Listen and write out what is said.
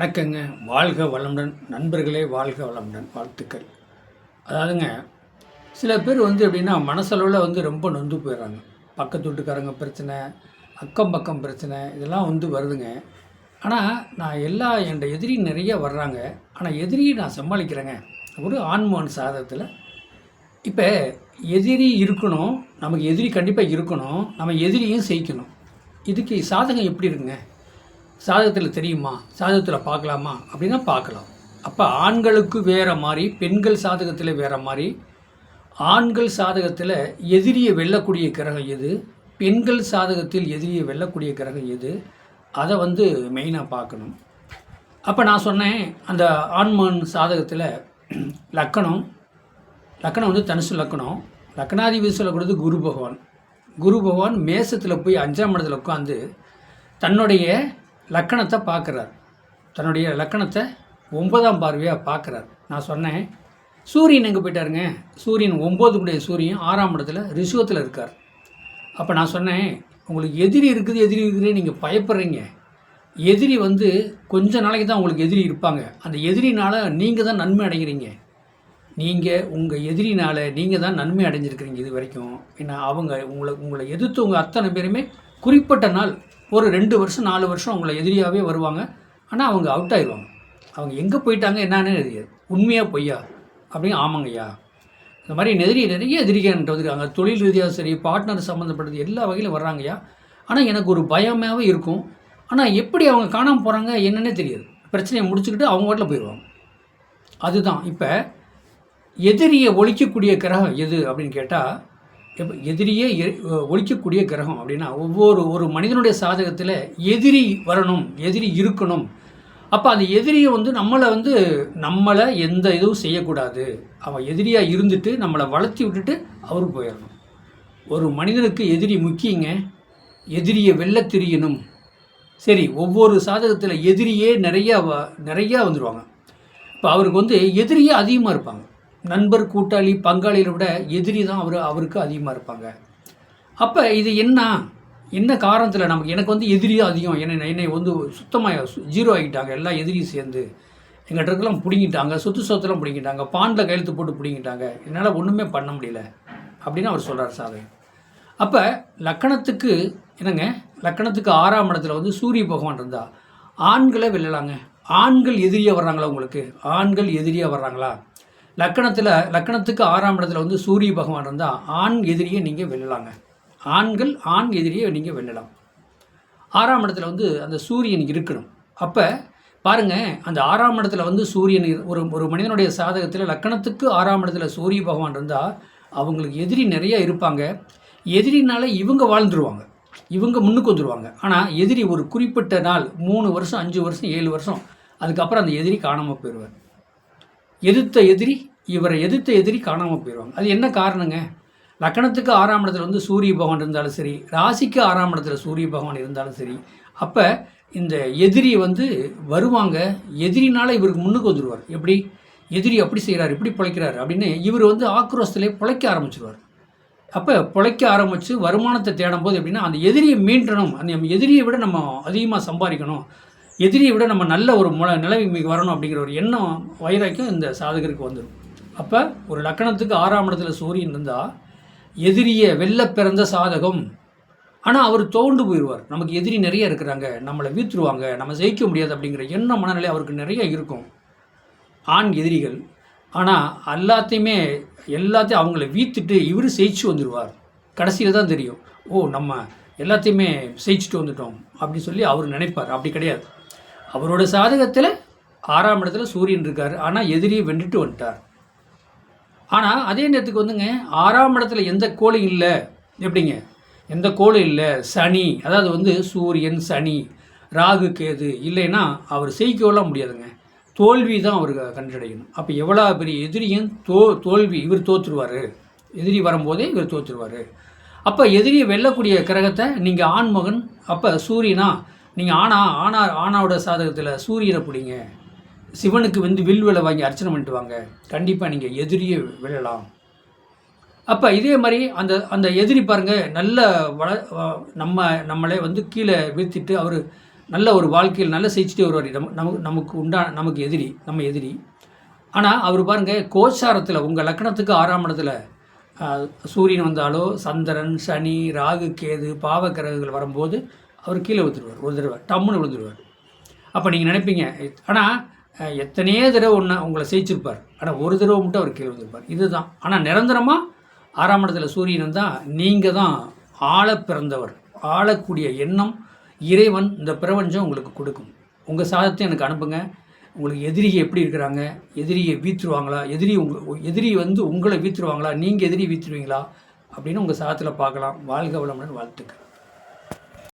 வணக்கங்க. வாழ்க வளமுடன். நண்பர்களே வாழ்க வளமுடன். வாழ்த்துக்கள். அதாவதுங்க சில பேர் வந்து எப்படின்னா மனசளவில் வந்து ரொம்ப நொந்து போயிடுறாங்க. பக்கத்து வீட்டுக்காரங்க பிரச்சனை அக்கம் பக்கம் பிரச்சனை இதெல்லாம் வந்து வருதுங்க. ஆனால் நான் எல்லா என் எதிரி நிறைய வர்றாங்க. ஆனால் எதிரியை நான் சமாளிக்கிறேங்க. ஒரு ஆண்மோன் சாதகத்தில். இப்போ எதிரி இருக்கணும். நமக்கு எதிரி கண்டிப்பாக இருக்கணும். நம்ம எதிரியும் செய்யணும் இதுக்கு சாதகம் எப்படி இருக்குங்க? சாதகத்தில் தெரியுமா? சாதகத்தில் பார்க்கலாமா? அப்படின்னா பார்க்கலாம். அப்போ ஆண்களுக்கு வேறு மாதிரி பெண்கள் சாதகத்தில் வேறு மாதிரி ஆண்கள் சாதகத்தில் எதிரியை வெல்லக்கூடிய கிரகம் எது? பெண்கள் சாதகத்தில் எதிரியை வெல்லக்கூடிய கிரகம் எது? அதை வந்து மெயினாக பார்க்கணும். அப்போ நான் சொன்னேன் அந்த ஆண்மான் சாதகத்தில் லக்கணம் லக்கணம் வந்து தனுசு லக்கணம். லக்கணாதிபதி சொல்லக்கூடியது குரு பகவான். குரு பகவான் மேசத்தில் போய் அஞ்சாம் இடத்துல உட்காந்து தன்னுடைய லக்கணத்தை பார்க்குறார். தன்னுடைய லக்கணத்தை ஒன்பதாம் பார்வையாக பார்க்குறார். நான் சொன்னேன் சூரியன் எங்கே போயிட்டாருங்க? சூரியன் ஒம்போதுக்குடைய சூரியன் ஆறாம் இடத்துல ரிஷுவத்தில் இருக்கார். அப்போ நான் சொன்னேன் உங்களுக்கு எதிரி இருக்குது எதிரி இருக்குது நீங்கள் பயப்படுறீங்க. எதிரி வந்து கொஞ்ச நாளைக்கு தான் உங்களுக்கு எதிரி இருப்பாங்க. அந்த எதிரினால் நீங்கள் தான் நன்மை அடைகிறீங்க. நீங்கள் உங்கள் எதிரினால் நீங்கள் தான் நன்மை அடைஞ்சிருக்கிறீங்க இது வரைக்கும். ஏன்னா அவங்க உங்களை உங்களை எதிர்த்து உங்கள் அத்தனை பேருமே குறிப்பிட்ட நாள் ஒரு ரெண்டு வருஷம் நாலு வருஷம் அவங்கள எதிரியாகவே வருவாங்க. ஆனால் அவங்க அவுட் ஆயிடுவாங்க. அவங்க எங்கே போயிட்டாங்க என்னன்னு தெரியாது. உண்மையாக பொய்யா? அப்படின்னு ஆமாங்கய்யா. இந்த மாதிரி நெதிரி நிறைய எதிரிகன்ட்டு வந்துருக்காங்க தொழில் ரீதியாக சரி பார்ட்னர் சம்மந்தப்பட்டது எல்லா வகையிலும் வர்றாங்கய்யா. ஆனால் எனக்கு ஒரு பயமாகவே இருக்கும். ஆனால் எப்படி அவங்க காணாமல் போகிறாங்க என்னன்னே தெரியாது. பிரச்சனையை முடிச்சுக்கிட்டு அவங்க வாட்டில் போயிடுவாங்க. அதுதான். இப்போ எதிரியை ஒழிக்கக்கூடிய கிரகம் எது அப்படின்னு கேட்டால் எதிரியே எ- ஒழிக்கக்கூடிய கிரகம் அப்படின்னா ஒவ்வொரு ஒரு மனிதனுடைய சாதகத்தில் எதிரி வரணும் எதிரி இருக்கணும். அப்போ அந்த எதிரியை வந்து நம்மளை வந்து நம்மளை எந்த இதுவும் செய்யக்கூடாது. அவன் எதிரியாக இருந்துட்டு நம்மளை வளர்த்தி விட்டுட்டு அவரு போயிடணும். ஒரு மனிதனுக்கு எதிரி முக்கியங்க எதிரியை வெல்லத் தெரியணும். சரி ஒவ்வொரு சாதகத்தில் எதிரியே நிறையா நிறையா வந்துடுவாங்க இப்போ அவருக்கு வந்து எதிரியே அதிகமாக இருப்பாங்க. நண்பர் கூட்டாளி பங்காளிகளை விட எதிரி தான் அவர் அவருக்கு அதிகமாக இருப்பாங்க. அப்போ இது என்ன என்ன காரணத்தில் நமக்கு எனக்கு வந்து எதிரியும் அதிகம். என்னை என்னை வந்து சுத்தமாக ஜீரோ ஆகிட்டாங்க எல்லாம் எதிரியும் சேர்ந்து எங்கிட்ட இருக்கலாம் பிடிங்கிட்டாங்க. சொத்து சொத்தெல்லாம் பிடிங்கிட்டாங்க. பாண்டில் கையெழுத்து போட்டு பிடிங்கிட்டாங்க. என்னால் ஒன்றுமே பண்ண முடியல அப்படின்னு அவர் சொல்கிறார் சாதகன் அப்போ லக்கணத்துக்கு என்னங்க லக்கணத்துக்கு ஆறாம் இடத்துல வந்து சூரிய பகவான் இருந்தா ஆண்களை வெல்லலாங்க. ஆண்கள் எதிரியாக வர்றாங்களா உங்களுக்கு? ஆண்கள் எதிரியாக வர்றாங்களா? லக்கணத்தில் லக்கணத்துக்கு ஆறாம் இடத்துல வந்து சூரிய பகவான் இருந்தால் ஆண் எதிரியை நீங்கள் வெல்லலாங்க. ஆண்கள் ஆண் எதிரியை நீங்கள் வெல்லலாம். ஆறாம் இடத்துல வந்து அந்த சூரியன் இருக்கணும். அப்போ பாருங்க அந்த ஆறாம் இடத்துல வந்து சூரியன் ஒரு ஒரு மனிதனுடைய சாதகத்தில் லக்கணத்துக்கு ஆறாம் இடத்துல சூரிய பகவான் இருந்தால் அவங்களுக்கு எதிரி நிறையா இருப்பாங்க. எதிரினால இவங்க வாழ்ந்துருவாங்க. இவங்க முன்னுக்கு வந்துடுவாங்க ஆனால் எதிரி ஒரு குறிப்பிட்ட நாள் மூணு வருஷம் அஞ்சு வருஷம் ஏழு வருஷம் அதுக்கப்புறம் அந்த எதிரி காணாமல் போயிடுவார் எதிர்த்த எதிரி இவரை எதிர்த்த எதிரி காணாமல் போயிடுவாங்க அது என்ன காரணங்க? லக்கணத்துக்கு ஆறாம் இடத்துல வந்து சூரிய பகவான் இருந்தாலும் சரி ராசிக்கு ஆறாம் இடத்துல சூரிய பகவான் இருந்தாலும் சரி அப்போ இந்த எதிரி வந்து வருவாங்க. எதிரினால் இவருக்கு முன்னுக்கு வந்துடுவார் எப்படி? எதிரி அப்படி செய்கிறார் இப்படி பிழைக்கிறார் அப்படின்னு இவர் வந்து ஆக்ரோஷத்திலே பிழைக்க ஆரம்பிச்சிருவார். அப்போ பிழைக்க ஆரம்பித்து வருமானத்தை தேடும் போது எப்படின்னா அந்த எதிரியை மீண்டணும். அந்த எதிரியை விட நம்ம அதிகமாக சம்பாதிக்கணும். எதிரியை விட நம்ம நல்ல ஒரு முள நிலைமைக்கு வரணும் அப்படிங்கிற ஒரு எண்ணம் வைராக்கியம் இந்த சாதகருக்கு வந்துடும் அப்போ ஒரு லக்கணத்துக்கு ஆறாம் இடத்துல சூரியன் இருந்தால் எதிரிய வெள்ள பிறந்த சாதகம். ஆனால் அவர் தோண்டு போயிடுவார். நமக்கு எதிரி நிறைய இருக்கிறாங்க. நம்மளை வீத்துருவாங்க நம்ம ஜெயிக்க முடியாது அப்படிங்கிற எண்ண மனநிலை அவருக்கு நிறைய இருக்கும். ஆண் எதிரிகள். ஆனால் எல்லாத்தையுமே எல்லாத்தையும் அவங்கள வீத்துட்டு இவர் ஜெயிச்சு வந்துடுவார் கடைசியில் தான் தெரியும். ஓ நம்ம எல்லாத்தையுமே ஜெயிச்சுட்டு வந்துட்டோம் அப்படி சொல்லி அவர் நினைப்பார். அப்படி கிடையாது. அவரோட சாதகத்தில் ஆறாம் இடத்துல சூரியன் இருக்கார். ஆனால் எதிரியை வென்றுட்டு வந்துட்டார். ஆனால் அதே நேரத்துக்கு வந்துங்க ஆறாம் இடத்துல எந்த கோளும் இல்லை எப்படிங்க? எந்த கோளும் இல்லை சனி அதாவது வந்து சூரியன் சனி ராகு கேது இல்லைன்னா அவர் செய்கொள்ள முடியாதுங்க. தோல்வி தான் அவருக்கு கண்டடையணும். அப்போ எவ்வளோ பெரிய எதிரியும் தோ தோல்வி இவர் தோற்றுருவார் எதிரி வரும்போதே இவர் தோற்றுருவார் அப்போ எதிரியை வெல்லக்கூடிய கிரகத்தை நீங்கள் ஆண்மகன் அப்போ சூரியனா நீங்கள் ஆனா ஆனா ஆனாவோட சாதகத்தில் சூரியனை பிடிங்க. சிவனுக்கு வந்து வில்வலை வாங்கி அர்ச்சனை பண்ணிட்டு வாங்க. கண்டிப்பாக நீங்கள் எதிரியே விழலாம். அப்போ இதே மாதிரி அந்த அந்த எதிரி பாருங்க நல்ல வள நம்ம நம்மளே வந்து கீழே வீழ்த்திட்டு அவர் நல்ல ஒரு வாழ்க்கையில் நல்ல செஞ்சுட்டே வருவார். நம்ம நமக்கு நமக்கு உண்டான நமக்கு எதிரி நம்ம எதிரி. ஆனால் அவர் பாருங்கள் கோச்சாரத்தில் உங்கள் லக்னத்துக்கு ஆறாம் இடத்துல சூரியன் வந்தாலோ சந்திரன் சனி ராகு கேது பாவ கிரகங்கள் வரும்போது அவர் கீழே விழுந்துருவார் ஒரு தடவை டம்முன்னு விழுந்துருவார். அப்போ நீங்கள் நினைப்பீங்க ஆனால் எத்தனையோ தடவை ஒன்று உங்களை ஜெயிச்சிருப்பார் ஆனால் ஒரு தடவை மட்டும் அவர் கீழே வந்திருப்பார் இதுதான். ஆனால் நிரந்தரமாக ஆறாம் இடத்துல சூரியன் தான் நீங்கள் தான் ஆள பிறந்தவர். ஆளக்கூடிய எண்ணம் இறைவன் இந்த பிரபஞ்சம் உங்களுக்கு கொடுக்கும். உங்கள் சாதத்தை எனக்கு அனுப்புங்க. உங்களுக்கு எதிரியை எப்படி இருக்கிறாங்க? எதிரியை வீத்துருவாங்களா? எதிரி உங்க எதிரி வந்து உங்களை வீத்துருவாங்களா? நீங்கள் எதிரி வீத்துருவீங்களா? அப்படின்னு உங்கள் சாதத்தில் பார்க்கலாம். வாழ்க வளமுடன் வாழ்த்துக்கிறேன்